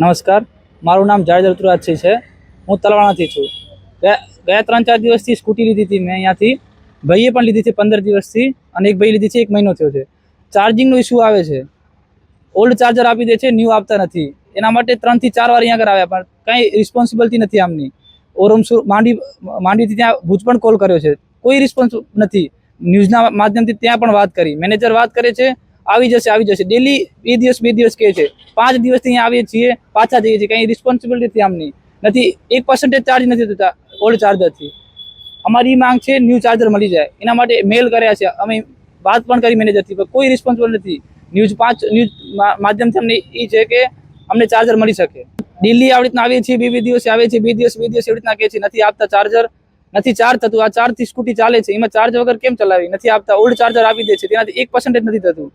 નમસ્કાર. મારું નામ જાડેજા ઋતુરાજસિંહ છે. હું તલવાણાથી છું. ગયા ગયા ત્રણ ચાર દિવસથી સ્કૂટી લીધી હતી મેં અહીંયાથી. ભાઈએ પણ લીધી છે પંદર દિવસથી અને એક ભાઈ લીધી છે એક મહિનો થયો છે. ચાર્જિંગનો ઇસ્યુ આવે છે. ઓલ્ડ ચાર્જર આપી દે છે, ન્યૂ આપતા નથી. એના માટે ત્રણથી ચાર વાર અહીંયા આવ્યા, પણ કંઈ રિસ્પોન્સિબિલિટી નથી આમની. ઓરમસુર માંડી માંડીથી ત્યાં ભુજ પણ કોલ કર્યો છે. કોઈ રિસ્પોન્સ નથી. ન્યૂઝના માધ્યમથી ત્યાં પણ વાત કરી. મેનેજર વાત કરે છે આવી જશે આવી જશે. ડેલી બે દિવસ બે દિવસ કહે છે. પાંચ દિવસથી અહીંયા આવીએ છીએ, પાછા જઈએ છીએ. કંઈ રિસ્પોન્સિબિલિટી આમની નથી, એક પર્સન્ટેજ ચાર્જ નથી થતા ઓલ્ડ ચાર્જરથી અમારી માંગ છે ન્યૂ ચાર્જર મળી જાય. એના માટે મેલ કર્યા છે. અમે વાત પણ કરી મેનેજરથી પણ કોઈ રિસ્પોન્સિબલ નથી. ન્યૂઝ પાંચ ન્યૂઝ માધ્યમથી અમને એ છે કે અમને ચાર્જર મળી શકે. દિલ્હી આવી રીતના આવીએ છીએ બે બે દિવસે આવે છે, બે દિવસ બે દિવસ એવી રીતના કહે છે. નથી આપતા ચાર્જર નથી ચાર્જ થતું. આ ચારથી સ્કૂટી ચાલે છે. એમાં ચાર્જ વગર કેમ ચલાવી? નથી આપતા. ઓલ્ડ ચાર્જર આપી દે છે. તેનાથી એક પર્સન્ટેજ નથી થતું.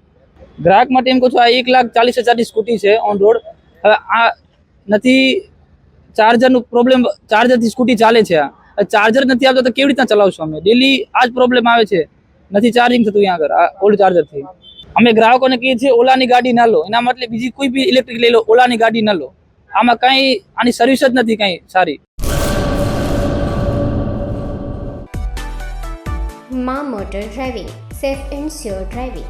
ગ્રાહક માટે એમ કહું છું, આ એક લાખ ચાલીસ હજારની સ્કૂટી છે ઓન રોડ હવે આ નથી, ચાર્જરનું પ્રોબ્લેમ ચાર્જરથી સ્કૂટી ચાલે છે આ. ચાર્જર નથી આવતો તો કેવી રીતના ચલાવશું અમે? ડેલી આ જ પ્રોબ્લેમ આવે છે. નથી ચાર્જિંગ થતું અહીંયા આગળ, આ ઓલ્ડ ચાર્જરથી અમે ગ્રાહકોને કહીએ છીએ, ઓલાની ગાડી ના લો. એના મતલબ બીજી કોઈ બી ઇલેક્ટ્રિક લઈ લો, ઓલાની ગાડી ના લો. આમાં કાંઈ, આની સર્વિસ જ નથી કંઈ સારી. મા motor driving safe and sure driving